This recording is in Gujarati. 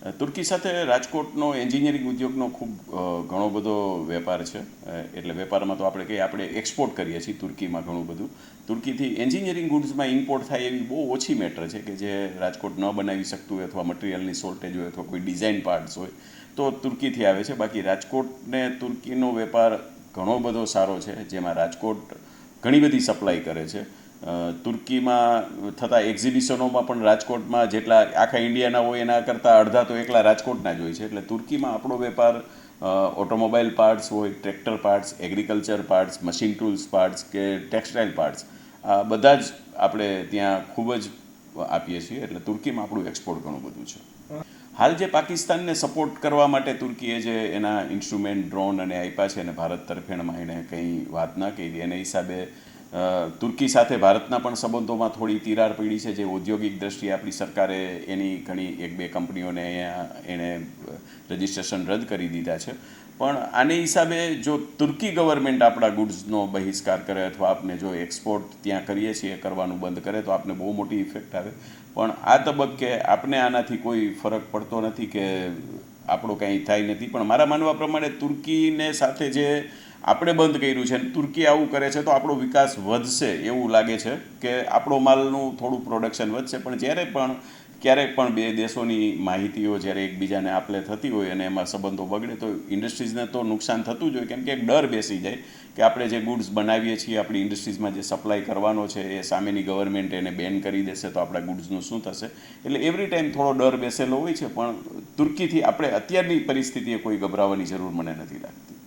તુર્કી સાથે રાજકોટનો એન્જિનિયરિંગ ઉદ્યોગનો ખૂબ ઘણો બધો વેપાર છે. એટલે વેપારમાં તો આપણે કહીએ, આપણે એક્સપોર્ટ કરીએ છીએ તુર્કીમાં ઘણું બધું. તુર્કીથી એન્જિનિયરિંગ ગુડ્સમાં ઇમ્પોર્ટ થાય એવી બહુ ઓછી મેટર છે કે જે રાજકોટ ન બનાવી શકતું હોય અથવા મટીરિયલની શોર્ટેજ હોય અથવા કોઈ ડિઝાઇન પાર્ટ્સ હોય, તો તુર્કીથી આવે છે. બાકી રાજકોટને તુર્કીનો વેપાર ઘણો બધો સારો છે, જેમાં રાજકોટ ઘણી બધી સપ્લાય કરે છે. તુર્કીમાં થતા એક્ઝિબિશનોમાં પણ રાજકોટમાં જેટલા આખા ઇન્ડિયાના હોય એના કરતાં અડધા તો એકલા રાજકોટના જ હોય છે. એટલે તુર્કીમાં આપણો વેપાર ઓટોમોબાઈલ પાર્ટ્સ હોય, tractor parts, agriculture parts, machine tools parts કે ટેક્સટાઇલ પાર્ટ્સ, આ બધા જ આપણે ત્યાં ખૂબ જ આપીએ છીએ. એટલે તુર્કીમાં આપણું એક્સપોર્ટ ઘણું બધું છે. હાલ જે પાકિસ્તાનને સપોર્ટ કરવા માટે તુર્કીએ જે એના ઇન્સ્ટ્રુમેન્ટ, ડ્રોન અને આપ્યા છે અને ભારત તરફેણમાં એણે કંઈ વાત ના કહી એને હિસાબે તુર્કી સાથે ભારતના પણ સંબંધોમાં થોડી તિરાડ પડી છે જે ઔદ્યોગિક દ્રષ્ટિએ આપણી સરકારે એની ઘણી એક બે કંપનીઓને એણે રજિસ્ટ્રેશન રદ કરી દીધા છે. પણ આને હિસાબે જો તુર્કી ગવર્મેન્ટ આપણા ગુડ્સનો બહિષ્કાર કરે અથવા આપને જો એક્સપોર્ટ ત્યાં કરીએ છીએ, કરવાનું બંધ કરે, તો આપને બહુ મોટી ઇફેક્ટ આવે. પણ આ તબક્કે આપને આનાથી કોઈ ફરક પડતો નથી કે આપણો કંઈ થાય નથી. પણ મારા માનવા પ્રમાણે તુર્કીને સાથે જે આપણે બંધ કર્યું છે તુર્કી આવું કરે છે તો આપણો વિકાસ વધશે એવું લાગે છે કે આપણો માલનું થોડું પ્રોડક્શન વધશે. પણ જ્યારે પણ ક્યારેક પણ બે દેશોની માહિતીઓ જ્યારે એકબીજાને આપલે થતી હોય અને એમાં સંબંધો બગડે તો ઇન્ડસ્ટ્રીઝને તો નુકસાન થતું જ હોય. કેમ કે એક ડર બેસી જાય કે આપણે જે ગુડ્સ બનાવીએ છીએ, આપણી ઇન્ડસ્ટ્રીઝમાં જે સપ્લાય કરવાનો છે એ સામેની ગવર્મેન્ટ એને બેન કરી દેશે તો આપણા ગુડ્સનું શું થશે? એટલે એવરી ટાઈમ થોડો ડર બેસેલો હોય છે. પણ તુર્કીથી આપણે અત્યારની પરિસ્થિતિએ કોઈ ગભરાવાની જરૂર મને નથી લાગતી.